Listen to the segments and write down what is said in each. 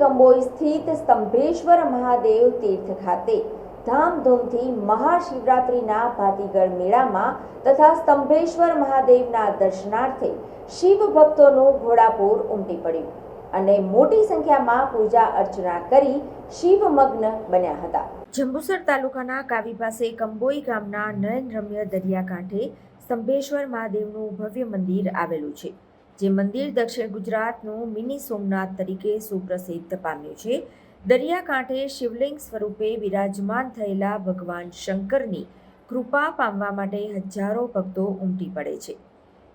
કંબોઈ સ્થિત સ્તંભેશ્વર મહાદેવ તીર્થ ખાતે ધામધૂમથી મહાશિવરાત્રિના ભાતીગળ મેળામાં તથા સ્તંભેશ્વર મહાદેવના દર્શનાર્થે શિવ ભક્તોનું ઘોડાપૂર ઉમટી પડ્યું અને મોટી સંખ્યામાં પૂજા અર્ચના કરી શિવમગ્ન બન્યા હતા. જંબુસર તાલુકાના કાવી પાસે કંબોઈ ગામના નયનરમ્ય દરિયાકાંઠે સ્તંભેશ્વર મહાદેવનું ભવ્ય મંદિર આવેલું છે. જે મંદિર દક્ષિણ ગુજરાતનું મિની સોમનાથ તરીકે સુપ્રસિદ્ધ પામ્યું છે. દરિયાકાંઠે શિવલિંગ સ્વરૂપે વિરાજમાન થયેલા ભગવાન શંકરની કૃપા પામવા માટે હજારો ભક્તો ઉમટી પડે છે.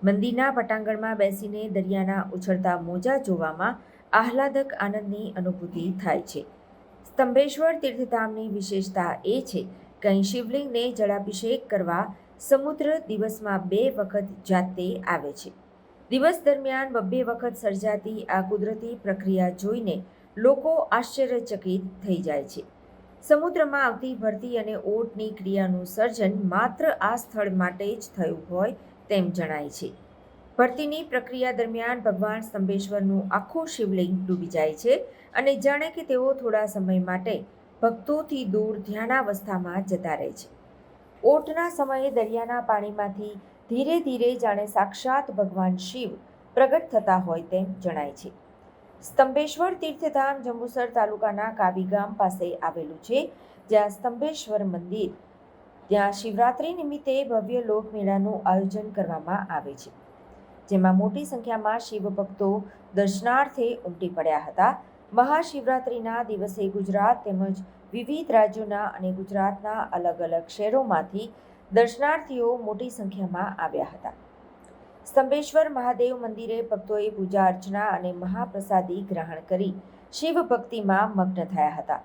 મંદિરના પટાંગણમાં બેસીને દરિયાના ઉછળતા મોજા જોવામાં આહલાદક આનંદની અનુભૂતિ થાય છે. સ્તંભેશ્વર તીર્થધામની વિશેષતા એ છે કે અહીં શિવલિંગને જળાભિષેક કરવા સમુદ્ર દિવસમાં બે વખત જાતે આવે છે. દિવસ દરમિયાન બબ્બે વખત સર્જાતી આ કુદરતી પ્રક્રિયા જોઈને લોકો આશ્ચર્યચકિત થઈ જાય છે. સમુદ્રમાં આવતી ભરતી અને ઓટની ક્રિયાનું સર્જન માત્ર આ સ્થળ માટે જ થયું હોય તેમ જણાય છે. ભરતીની પ્રક્રિયા દરમિયાન ભગવાન સ્તંભેશ્વરનું આખું શિવલિંગ ડૂબી જાય છે અને જાણે કે તેઓ થોડા સમય માટે ભક્તોથી દૂર ધ્યાનાવસ્થામાં જતા રહે છે. ઓટના સમયે દરિયાના પાણીમાંથી ધીરે ધીરે જાણે સાક્ષાત ભગવાન શિવ પ્રગટ થતા હોય તેમ જણાય છે. સ્તંભેશ્વર તીર્થધામ જંબુસર તાલુકાના કાવી ગામ પાસે આવેલું છે, જ્યાં સ્તંભેશ્વર મંદિર ત્યાં શિવરાત્રિ નિમિત્તે ભવ્ય લોકમેળાનું આયોજન કરવામાં આવે છે. જેમાં મોટી સંખ્યામાં શિવ ભક્તો દર્શનાર્થે ઉમટી પડ્યા હતા. મહાશિવરાત્રિના દિવસે ગુજરાત તેમજ વિવિધ રાજ્યોના અને ગુજરાતના અલગ અલગ શહેરોમાંથી દર્શનાર્થીઓ મોટી સંખ્યામાં આવ્યા હતા. સ્તંભેશ્વર મહાદેવ મંદિરે ભક્તોએ પૂજા અર્ચના અને મહાપ્રસાદી ગ્રહણ કરી શિવ ભક્તિમાં મગ્ન થયા હતા.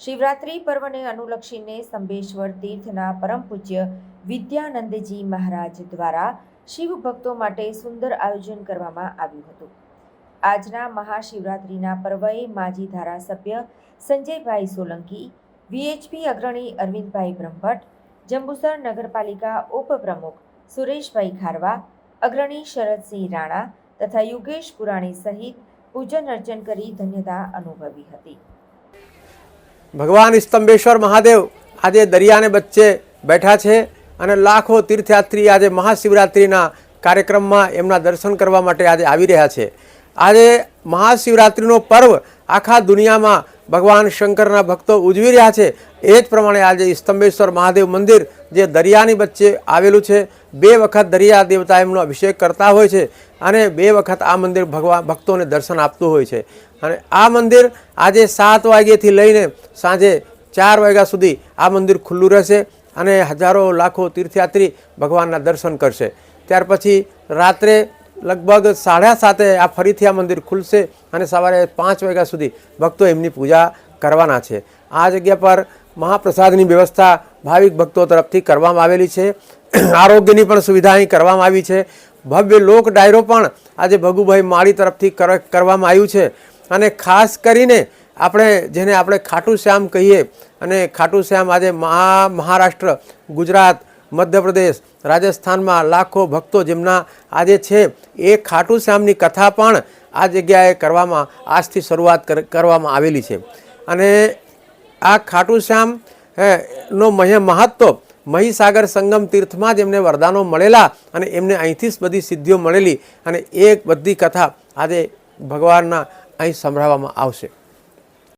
શિવરાત્રિ પર્વને અનુલક્ષીને સ્તંભેશ્વર તીર્થના પરમ પૂજ્ય વિદ્યાનંદજી મહારાજ દ્વારા શિવ ભક્તો માટે સુંદર આયોજન કરવામાં આવ્યું હતું. આજના મહાશિવરાત્રિના પર્વએ માજી ધારાસભ્ય સંજયભાઈ સોલંકી, વીએચપી અગ્રણી અરવિંદભાઈ બ્રહ્મભટ્ટ જંબુસર નગરપાલિકા ઉપપ્રમુખ સુરેશભાઈ ખારવા, અગ્રણી શરદસિંહ રાણા તથા યુગેશ પુરાણી સહિત પૂજન અર્ચન કરી ધન્યતા અનુભવી હતી. ભગવાન સ્તંભેશ્વર મહાદેવ આજે દરિયાને વચ્ચે બેઠા છે અને લાખો તીર્થયાત્રી આજે મહાશિવરાત્રિના કાર્યક્રમમાં એમના દર્શન કરવા માટે આજે આવી રહ્યા છે. આજે મહાશિવરાત્રિનો પર્વ આખા દુનિયામાં ભગવાન શંકરના ભક્તો ઉજવી રહ્યા છે. એ જ પ્રમાણે આજે સ્તંભેશ્વર મહાદેવ મંદિર જે દરિયાની વચ્ચે આવેલું છે, બે વખત દરિયા દેવતા એમનો અભિષેક કરતા હોય છે અને બે વખત આ મંદિર ભગવાન ભક્તોને દર્શન આપતું હોય છે. અને આ મંદિર આજે સાત વાગ્યાથી લઈને સાંજે ચાર વાગ્યા સુધી આ મંદિર ખુલ્લું રહેશે અને હજારો લાખો તીર્થયાત્રી ભગવાનના દર્શન કરશે. ત્યાર પછી રાત્રે લગભગ સાડા સાતે આ ફરીથી આ મંદિર ખુલશે અને સવારે પાંચ વાગ્યા સુધી ભક્તો એમની પૂજા કરવાના છે. આ જગ્યા પર મહાપ્રસાદની વ્યવસ્થા ભાવિક ભક્તો તરફથી કરવામાં આવેલી છે. આરોગ્યની પણ સુવિધા અહીં કરવામાં આવી છે. ભવ્ય લોક ડાયરો પણ આજે ભગુભાઈ માળી તરફથી કર- કરવામાં આવ્યું છે. અને ખાસ કરીને આપણે જેને આપણે ખાટુ શ્યામ કહીએ અને ખાટુ શ્યામ આજે મહા, મહારાષ્ટ્ર, ગુજરાત મધ્યપ્રદેશ, રાજસ્થાનમાં લાખો ભક્તો જેમના આજે છે એ ખાટુ શ્યામની કથા પણ આ જગ્યાએ કરવામાં, આજથી શરૂઆત કર- કરવામાં આવેલી છે. અને આ ખાટુ શ્યામ નો મહ મહત્વ મહીસાગર સંગમ તીર્થમાં જ એમને વરદાનો મળેલા અને એમને અહીંથી જ બધી સિદ્ધિઓ મળેલી અને એ બધી કથા આજે ભગવાનના અહીં સંભળાવવામાં આવશે.